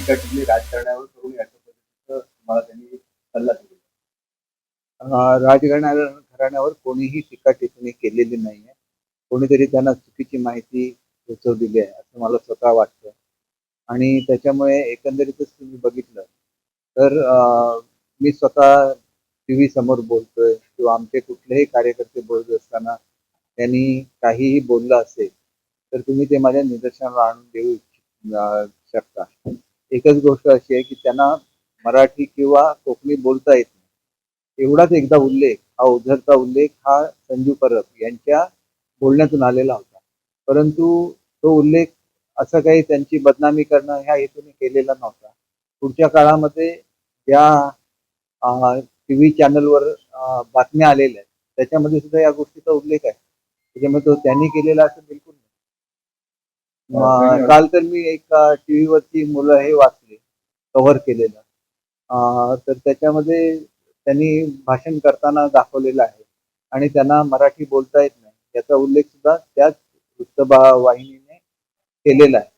टीकाटिप्पणी राजकारणावर करून अशा पद्धतीचं तुम्हाला त्यांनी सल्ला दिला राजकारणा घराण्यावर कोणीही टीका टिप्पणी केलेली नाहीये कोणीतरी त्यांना चुकीची माहिती पोचवलेली आहे असं मला स्वतः वाटतं. आणि त्याच्यामुळे एकंदरीतच तुम्ही बघितलं तर मी स्वतः टी व्ही समोर बोलतोय किंवा आमचे कुठलेही कार्यकर्ते बोलत असताना त्यांनी काहीही बोललं असेल तर तुम्ही ते माझ्या निदर्शनाला आणून देऊ शकता. एकच गोष्ट अशी आहे की त्यांना मराठी किंवा कोकणी बोलता येत नाही. एवढाच एकदा उल्लेख हा उझरता उल्लेख हा संजू परब यांच्या बोलण्यातून आलेला होता. परंतु तो उल्लेख असं काही त्यांची बदनामी करणं ह्या हेतूने केलेला नव्हता. पुढच्या काळामध्ये ज्या टी व्ही चॅनलवर बातम्या आलेल्या आहेत त्याच्यामध्ये सुद्धा या गोष्टीचा उल्लेख आहे. त्याच्यामुळे तो त्यांनी केलेला असं बिलकुल नाही काल तर मी एक टी वरती मुलं हे वाचले कव्हर केलेलं. तर त्याच्यामध्ये त्यांनी भाषण करताना दाखवलेलं आहे. आणि त्यांना मराठी बोलता येत नाही. याचा उल्लेख सुद्धा त्याच वृत्तवाहिनीने केलेला आहे.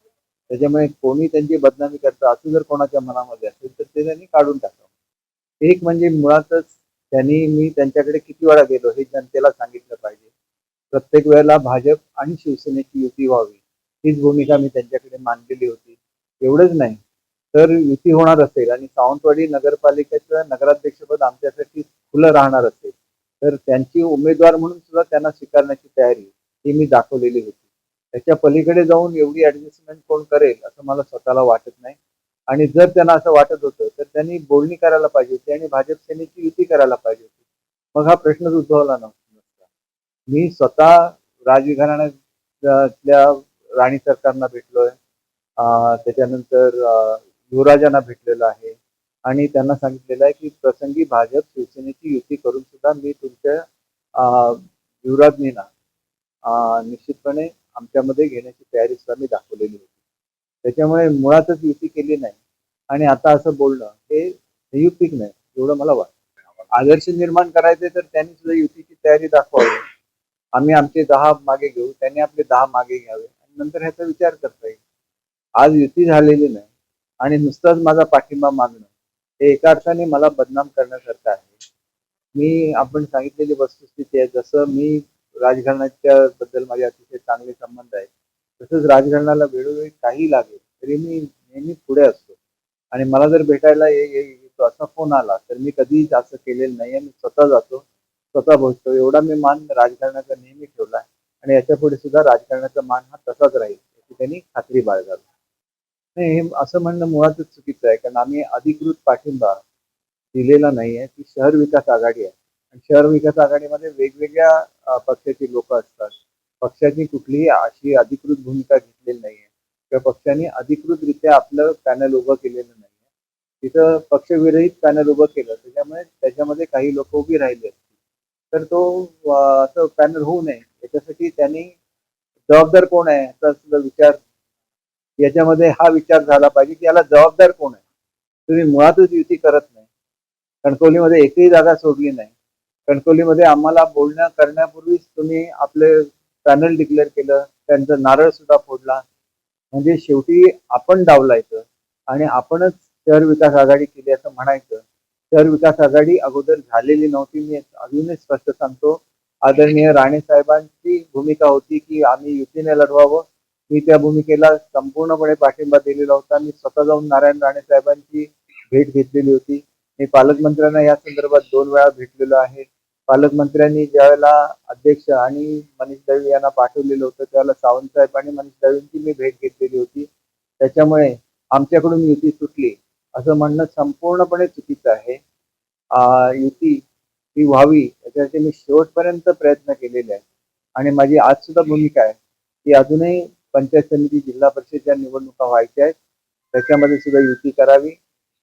त्याच्यामुळे कोणी त्यांची बदनामी करतं असं जर कोणाच्या मनामध्ये असेल तर ते त्यांनी काढून टाकावं. एक म्हणजे मुळातच त्यांनी मी त्यांच्याकडे किती वेळा गेलो हे जनतेला सांगितलं पाहिजे. प्रत्येक वेळेला भाजप आणि शिवसेनेची युती व्हावी. हीच भूमिका मी त्यांच्याकडे मांडलेली होती. एवढंच नाही तर युती होणार असेल आणि सावंतवाडी नगरपालिकेचं नगराध्यक्षपद आमच्यासाठी खुलं राहणार असेल तर त्यांची उमेदवार म्हणून सुद्धा त्यांना स्वीकारण्याची तयारी ही मी दाखवलेली होती. त्याच्या पलीकडे जाऊन एवढी ऍडजस्टमेंट कोण करेल असं मला स्वतःला वाटत नाही. आणि जर त्यांना असं वाटत होतं तर त्यांनी बोलणी करायला पाहिजे होती आणि भाजप सेनेची युती करायला पाहिजे होती. मग हा प्रश्नच उद्भवला नव्हता. मी स्वतः राजघराण्यातल्या राणी सरकारना भेटलोय. त्याच्यानंतर युवराजांना भेटलेलो आहे. आणि त्यांना सांगितलेलं आहे की प्रसंगी भाजप शिवसेनेची युती करून सुद्धा मी तुमच्या युवराजनीना निश्चितपणे आमच्यामध्ये घेण्याची तयारी सुद्धा मी दाखवलेली होती. त्याच्यामुळे मुळातच युती केली नाही. आणि आता असं बोलणं हे संयुक्तिक नाही एवढं मला वाटतं. आदर्श निर्माण करायचे तर त्यांनी सुद्धा युतीची तयारी दाखवावी. आम्ही आमचे दहा मागे घेऊ त्यांनी आपले दहा मागे घ्यावे. नंतर ह्याचा विचार करता येईल. आज युती झालेली नाही आणि नुसताच माझा पाठिंबा मागणं हे एका अर्थाने मला बदनाम करण्यासारखं आहे. मी आपण सांगितलेली वस्तुस्थिती आहे जसं मी राजघराण्याच्या बद्दल माझे अतिशय चांगले संबंध आहेत तसंच राजघराण्याला वेळोवेळी काही लागेल तरी मी नेहमी पुढे असतो. आणि मला जर भेटायला ये- येतो असा फोन आला तर मी कधीच असं केलेलं नाही मी स्वतः जातो स्वतः पोहोचतो. एवढा मी मान राजकारणाचा नेहमी ठेवला आहे. आणि याच्यापुढे सुद्धा राजकारणाचा मान हा तसाच राहील याची त्यांनी खात्री बाळगावी. नाही हे असं म्हणणं मुळातच चुकीचं आहे कारण आम्ही अधिकृत पाठिंबा दिलेला नाही आहे ती शहर विकास आघाडी आहे. आणि शहर विकास आघाडीमध्ये वेगवेगळ्या पक्षाची लोक असतात. पक्षाची कुठलीही अशी अधिकृत भूमिका घेतलेली नाही आहे. किंवा पक्षाने अधिकृतरित्या आपलं पॅनल उभं केलेलं नाही आहे. तिथं पक्षविरहित पॅनल उभं केलं त्याच्यामुळे त्याच्यामध्ये काही लोक उभी राहिले तर तो असं पॅनल होऊ नये. याच्यासाठी त्यांनी जबाबदार कोण आहे याचा सुद्धा विचार याच्यामध्ये हा विचार झाला पाहिजे की याला जबाबदार कोण आहे? तुम्ही मुळातच युती करत नाही. कणकवलीमध्ये एकही जागा सोडली नाही. कणकवलीमध्ये आम्हाला बोलण्या करण्यापूर्वीच तुम्ही आपले पॅनल डिक्लेअर केलं त्यांचं नारळ सुद्धा फोडला. म्हणजे शेवटी आपण डावलायचं आणि आपणच शहर विकास आघाडी केली असं म्हणायचं. शहर विकास आघाडी अगोदर झालेली नव्हती. मी अजूनही स्पष्ट सांगतो आदरणीय राणे साहेबांची भूमिका होती की आम्ही युतीने लढवावं. मी त्या भूमिकेला संपूर्णपणे पाठिंबा दिलेला होता. मी स्वतः जाऊन नारायण राणे साहेबांची भेट घेतलेली होती. मी पालकमंत्र्यांना या संदर्भात दोन वेळा भेटलेलो आहे. पालकमंत्र्यांनी ज्यावेळेला अध्यक्ष आणि मनीष दळवी यांना पाठवलेलं होतं त्यावेळेला सावंत साहेब आणि मनीष दळवींची मी भेट घेतलेली होती. त्याच्यामुळे आमच्याकडून युती सुटली. असं म्हणणं संपूर्णपणे चुकीचं आहे. युती ही व्हावी याच्यासाठी मी शेवटपर्यंत प्रयत्न केलेले आहे आणि माझी आज सुद्धा भूमिका आहे की अजूनही पंचायत समिती जिल्हा परिषदच्या निवडणुका व्हायच्या आहेत त्याच्यामध्ये सुद्धा युती करावी.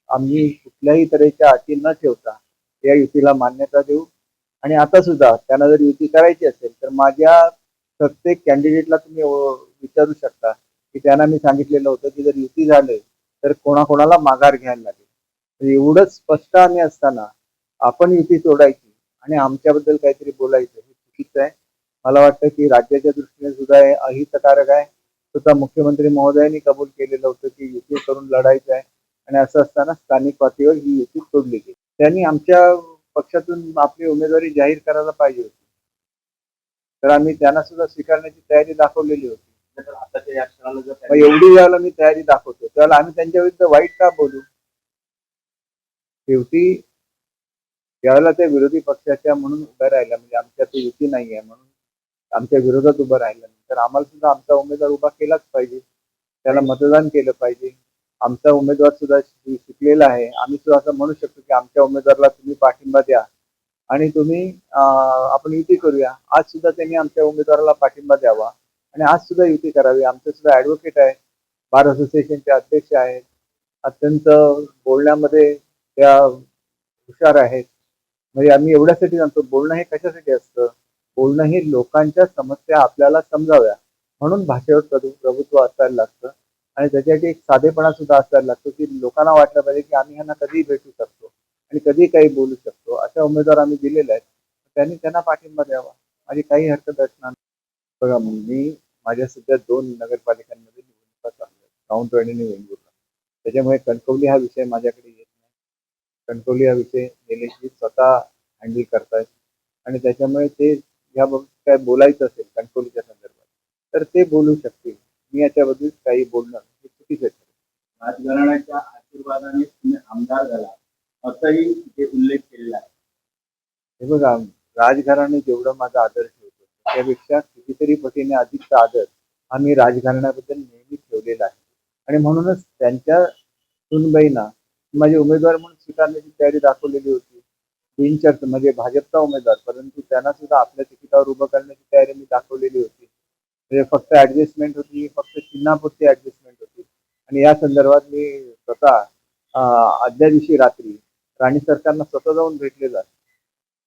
आम्ही कुठल्याही तऱ्हेच्या अटी न ठेवता या युतीला मान्यता देऊ. आणि आता सुद्धा त्यांना जर युती करायची असेल तर माझ्या प्रत्येक कॅन्डिडेटला तुम्ही विचारू शकता की त्यांना मी सांगितलेलं होतं की जर युती झाले तर कोणाकोणाला माघार घ्यायला लागेल. म्हणजे तर एवढंच स्पष्ट आम्ही असताना आपण युती सोडायची आणि आमच्याबद्दल काहीतरी बोलायचं हे चुकीचं आहे. मला वाटतं की राज्याच्या दृष्टीने सुद्धा हे अहितकारक आहे. स्वतः मुख्यमंत्री महोदयांनी कबूल केलेलं होतं की युती करून लढायचं आहे. आणि असं असताना स्थानिक पातळीवर ही युती सोडली गेली. त्यांनी आमच्या पक्षातून आपली उमेदवारी जाहीर करायला पाहिजे होती. तर आम्ही त्यांना सुद्धा स्वीकारण्याची तयारी दाखवलेली होती. मग एवढी वेळेला मी तयारी दाखवतो. त्यावेळेला आम्ही त्यांच्या विरुद्ध वाईट का बोलू? शेवटी ज्यावेळेला त्या विरोधी पक्षाच्या म्हणून उभ्या राहिल्या म्हणजे आमच्या ते युती नाही आहे म्हणून आमच्या विरोधात उभं राहिल्यानंतर आम्हाला सुद्धा आमचा उमेदवार उभा केलाच पाहिजे. त्याला मतदान केलं पाहिजे. आमचा उमेदवार सुद्धा शिकलेला आहे. आम्ही सुद्धा असं म्हणू शकतो की आमच्या उमेदवाराला तुम्ही पाठिंबा द्या. आणि तुम्ही आपण युती करूया. आज सुद्धा त्यांनी आमच्या उमेदवाराला पाठिंबा द्यावा. आणि आज सुद्धा युती करावी. आमचे सुद्धा ऍडव्होकेट आहे. बार असोसिएशनचे अध्यक्ष आहेत. अत्यंत बोलण्यामध्ये त्या हुशार आहेत. म्हणजे आम्ही एवढ्यासाठी जाणतो बोलणं हे कशासाठी असतं? बोलणं हे लोकांच्या समस्या आपल्याला समजाव्या. म्हणून भाषेवर प्रभु- प्रभुत्व असायला लागतं. आणि त्याच्यासाठी एक साधेपणा सुद्धा असायला लागतो की लोकांना वाटलं पाहिजे की आम्ही ह्यांना कधीही भेटू शकतो. आणि कधीही काही बोलू शकतो. अशा उमेदवार आम्ही दिलेले आहेत. त्यांनी त्यांना पाठिंबा द्यावा. माझी काही हरकत असणार बघा मी माझ्या सध्या दोन नगरपालिकांमध्ये निवडणुका चालू आहेत. आणि वेंगुर्ला. त्याच्यामुळे कणकवली हा विषय माझ्याकडे येत नाही. कणकवली हा विषय निलेशजी स्वतः हँडल करतायत. आणि त्याच्यामुळे ते याबाबत काय बोलायचं असेल कणकवलीच्या संदर्भात तर ते बोलू शकतील. मी याच्याबद्दल काही बोलणं हे चुकीचं आहे. राजघराण्याच्या आशीर्वादाने तुम्ही आमदार झाला. असंही ते उल्लेख केलेला आहे. हे बघा राजघराणे जेवढं माझा आदर ठेवतो त्यापेक्षा कितीतरी पटीने अधिकचा आदर हा मी राजघराण्याबद्दल नेहमी ठेवलेला आहे. आणि म्हणूनच त्यांच्या सुनबाईंना माझे उमेदवार म्हणून स्वीकारण्याची तयारी दाखवलेली होती. बिनचर्च म्हणजे भाजपचा उमेदवार परंतु त्यांना सुद्धा आपल्या तिकिटावर उभं करण्याची तयारी मी दाखवलेली होती. म्हणजे फक्त ऍडजस्टमेंट होती फक्त चिन्हापुरती ऍडजस्टमेंट होती. आणि या संदर्भात मी स्वतः आदल्या दिवशी रात्री राणी सरकारनं स्वतः जाऊन भेटलेलं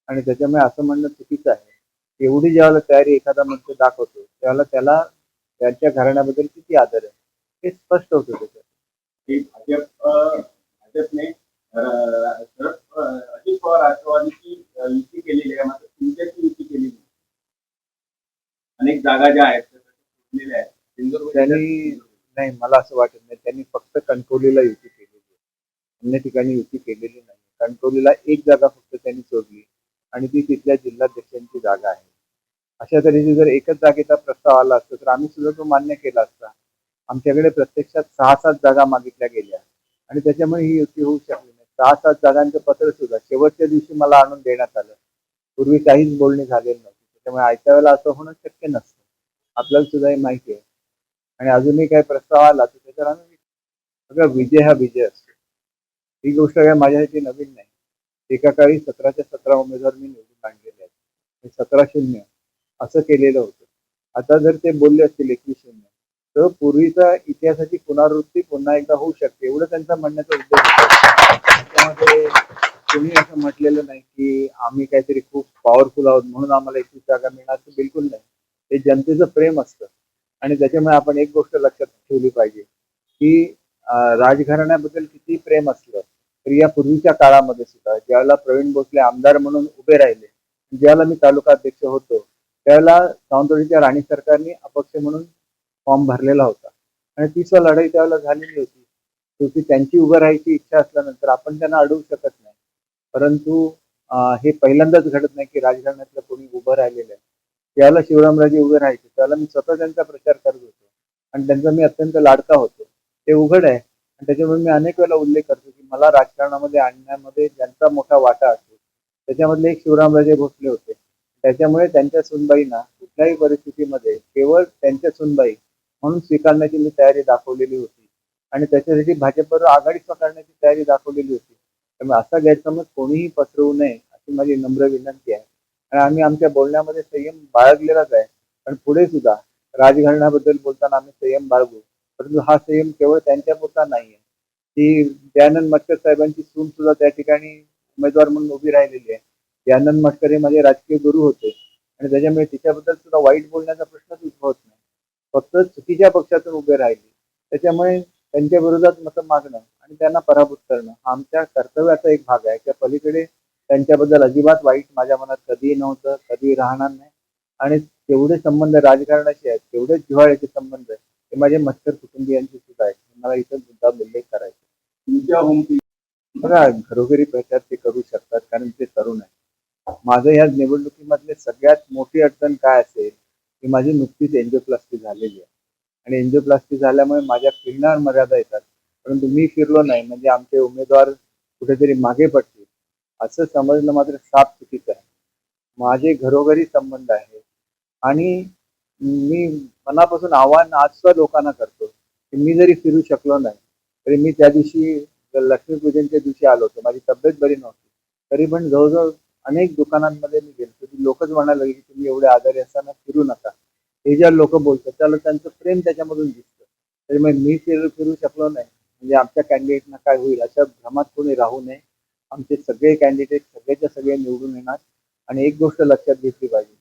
आणि त्याच्यामुळे असं म्हणणं चुकीचं आहे. एवढी ज्यावेळेला तयारी एखादा मंत्र दाखवतो त्यावेळेला त्याला त्यांच्या घराण्याबद्दल किती आदर आहे? हे स्पष्ट होतं त्याच्यात. की भाजप भाजपने अजित पवार राष्ट्रवादीची युती केलेली आहे मात्र तुमच्याची युती केलेली अनेक जागा ज्या आहेत त्या आहेत. त्यांनी नाही. मला असं वाटत नाही. त्यांनी फक्त कणकवलीला युती केलेली आहे. अन्य ठिकाणी युती केलेली नाही. कणकवलीला एक जागा फक्त त्यांनी सोडली आणि ती तिथल्या जिल्हाध्यक्षांची जागा आहे. अशा तऱ्हेची जर एकच जागेचा प्रस्ताव आला असता तर आम्ही सुद्धा तो मान्य केला असता. आमच्याकडे प्रत्यक्षात सहा सात जागा मागितल्या गेल्या. आणि त्याच्यामुळे ही युती होऊ शकली नाही. सहा सात जागांचं पत्र सुद्धा शेवटच्या दिवशी मला आणून देण्यात आलं. पूर्वी काहीच बोलणी झालेली नव्हती. त्याच्यामुळे आयत्या वेळेला असं होणं शक्य नसतं. आपल्याला सुद्धा हे माहिती आहे. आणि अजूनही काही प्रस्ताव आला तर त्याच्यावर आम्ही सगळं विजय हा विजय असतो. ही गोष्ट काय माझ्यासाठी नवीन नाही. एका काळी सतराच्या सतरा उमेदवार मी निवडून आणलेले आहेत. सतरा शून्य असं केलेलं होतं. आता जर ते बोलले असतील एकवीस शून्य तर पूर्वीचा इतिहासाची पुनरावृत्ती पुन्हा एकदा होऊ शकते एवढं त्यांचा म्हणण्याचा उद्देश होता. त्यामध्ये तुम्ही असं म्हटलेलं नाही की आम्ही काहीतरी खूप पॉवरफुल आहोत म्हणून आम्हाला एकवीस जागा मिळणार तर बिलकुल नाही. ते जनतेचं प्रेम असतं. आणि त्याच्यामुळे आपण एक गोष्ट लक्षात ठेवली पाहिजे की राजघराण्याबद्दल किती प्रेम असलं तरी या पूर्वीच्या काळामध्ये सुद्धा ज्यावेळेला प्रवीण भोसले आमदार म्हणून उभे राहिले ज्यावेळेला मी तालुका अध्यक्ष होतो त्यावेळेला सावंतवाडीच्या राणी सरकारने अपक्ष म्हणून फॉर्म भरलेला होता. आणि तीच लढाई त्यावेळेला झालेली होती. शेवटी त्यांची उभं राहायची इच्छा असल्यानंतर आपण त्यांना अडवू शकत नाही. परंतु हे पहिल्यांदाच घडत नाही की राजकारणातलं कोणी उभं राहिलेलं आहे. त्याला शिवरामराजे उभे राहायचे. त्यावेळेला मी स्वतः त्यांचा प्रचार करत होतो. आणि त्यांचा मी अत्यंत लाडका होतो. ते उघड आहे. आणि त्याच्यामुळे मी अनेक वेळेला उल्लेख करतो की मला राजकारणामध्ये आणण्यामध्ये ज्यांचा मोठा वाटा असतो त्याच्यामधले एक शिवरामराजे भोसले होते. त्याच्यामुळे त्यांच्या सुनबाईंना कुठल्याही परिस्थितीमध्ये केवळ त्यांच्या सुनबाई म्हणून स्वीकारण्याची मी तयारी दाखवलेली होती. आणि त्याच्यासाठी भाजपवर आघाडी स्वीकारण्याची तयारी दाखवलेली होती. त्यामुळे असा गैरसमज कोणीही पसरवू नये अशी माझी नम्र विनंती आहे. आणि आम्ही आमच्या बोलण्यामध्ये संयम बाळगलेलाच आहे. पण पुढे सुद्धा राजघराण्याबद्दल बोलताना आम्ही संयम बाळगू. परंतु हा संयम केवळ त्यांच्यापुरता नाही आहे ती दयानंद मटकर साहेबांची सून सुद्धा त्या ठिकाणी उमेदवार म्हणून उभी राहिलेली आहे. दयानंद मटकर हे माझे राजकीय गुरु होते. आणि त्याच्यामुळे तिच्याबद्दल सुद्धा वाईट बोलण्याचा प्रश्नच उद्भवत नाही. फक्त चुकीच्या पक्षातून उभे राहिले. त्याच्यामुळे त्यांच्या विरोधात मतं मागणं आणि त्यांना पराभूत करणं हा आमच्या कर्तव्याचा एक भाग आहे. त्या पलीकडे त्यांच्याबद्दल अजिबात वाईट माझ्या मनात कधीही नव्हतं कधीही राहणार नाही. आणि तेवढे संबंध राजकारणाशी आहेत तेवढे जिव्हाळ्याचे संबंध आहेत ते माझे मत्सर कुटुंबियांशी सुद्धा आहेत. मला इथं मुद्दा उल्लेख करायचा तुमच्या बघा घरोघरी प्रचार ते करू शकतात कारण ते तरुण आहे माझं या निवडणुकीमधले सगळ्यात मोठी अडचण काय असेल की माझी नुकतीच एन्जिओप्लास्टी झालेली आहे. आणि एन्जिओप्लास्टी झाल्यामुळे माझ्या फिरणार मर्यादा येतात. परंतु मी फिरलो नाही म्हणजे आमचे उमेदवार कुठेतरी मागे पडतील असं समजणं मात्र साफ चुकीचं आहे. माझे घरोघरी संबंध आहे. आणि मी मनापासून आव्हान आज लोकांना करतो की मी जरी फिरू शकलो नाही तरी मी त्या दिवशी लक्ष्मीपूजनच्या दिवशी आलो होतो. माझी तब्येत बरी नव्हती. तरी पण जवळजवळ अनेक दुकानांमध्ये मी गेलो ती लोकच म्हणायला लागली की तुम्ही एवढे आजारी असताना फिरू नका. हे ज्या लोक बोलतात त्याला त्यांचं प्रेम त्याच्यामधून दिसतं. त्याच्यामुळे मी फिरू फिरू शकलो नाही. म्हणजे आमच्या कॅन्डिडेटना काय होईल अशा भ्रमात कोणी राहू नये. आमचे सगळे कॅन्डिडेट सगळेच्या सगळे निवडून येणार. आणि एक गोष्ट लक्षात घेतली पाहिजे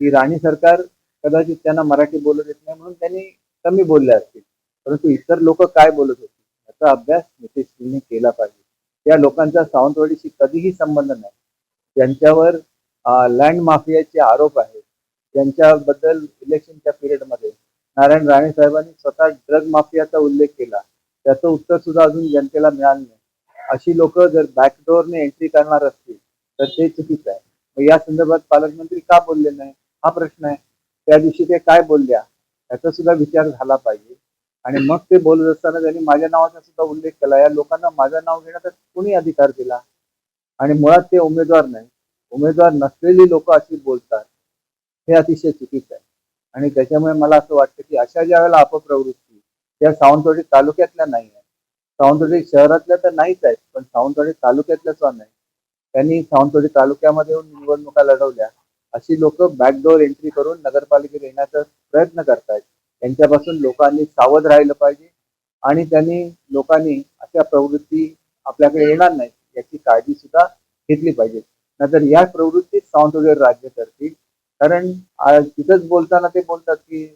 की राणी सरकार कदाचित त्यांना मराठी बोलत येत नाही म्हणून त्यांनी कमी बोलले असतील. परंतु इतर लोक काय बोलत होते याचा अभ्यास नितीशजींनी केला पाहिजे. त्या लोकांचा सावंतवाडीशी कधीही संबंध नाही. ज्यांच्यावर लँड माफियाचे आरोप आहेत. ज्यांच्याबद्दल इलेक्शनच्या पिरियडमध्ये नारायण राणे साहेबांनी स्वतः ड्रग माफियाचा उल्लेख केला. त्याचं उत्तर सुद्धा अजून जनतेला मिळालं नाही. अशी लोक जर बॅकडोअरने एंट्री करणार असतील तर ते चुकीचं आहे. मग या संदर्भात पालकमंत्री का बोलले नाही? हा प्रश्न आहे. त्या दिवशी ते काय बोलल्या? याचा सुद्धा विचार झाला पाहिजे. आणि मग ते बोलत असताना त्यांनी माझ्या नावाचा सुद्धा उल्लेख केला. या लोकांना माझं नाव घेण्याचा कुणी अधिकार दिला? आणि मुळात ते उमेदवार नाही. उमेदवार नसलेली लोक अशी बोलतात. हे अतिशय चुकीचं आहे. आणि त्याच्यामुळे मला असं वाटतं की अशा ज्या वेळेला अपप्रवृत्ती त्या सावंतवाडी तालुक्यातल्या नाही आहेत. सावंतवाडी शहरातल्या तर नाहीच आहेत पण सावंतवाडी तालुक्यातल्या नाही. त्यांनी सावंतवाडी तालुक्यामध्ये येऊन निवडणुका लढवल्या. अशी लोक बॅकडोर एंट्री करून नगरपालिकेत येण्याचा प्रयत्न करतायत. त्यांच्यापासून लोकांनी सावध राहिलं पाहिजे. आणि त्यांनी लोकांनी अशा प्रवृत्ती आपल्याकडे येणार नाही याची काळजी सुद्धा घेतली पाहिजे. नाहीतर या प्रवृत्तीत सावंतवाडीवर राज्य करतील. कारण आज तिथंच बोलताना ते बोलतात की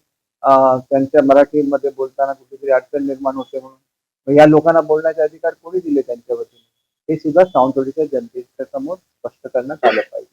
त्यांच्या मराठीमध्ये बोलताना कुठेतरी अडचण निर्माण होते म्हणून. या लोकांना बोलण्याचे अधिकार कोणी दिले त्यांच्या वतीने? हे सुद्धा सावंतवाडीच्या जनतेच्या समोर स्पष्ट करण्यात आलं पाहिजे.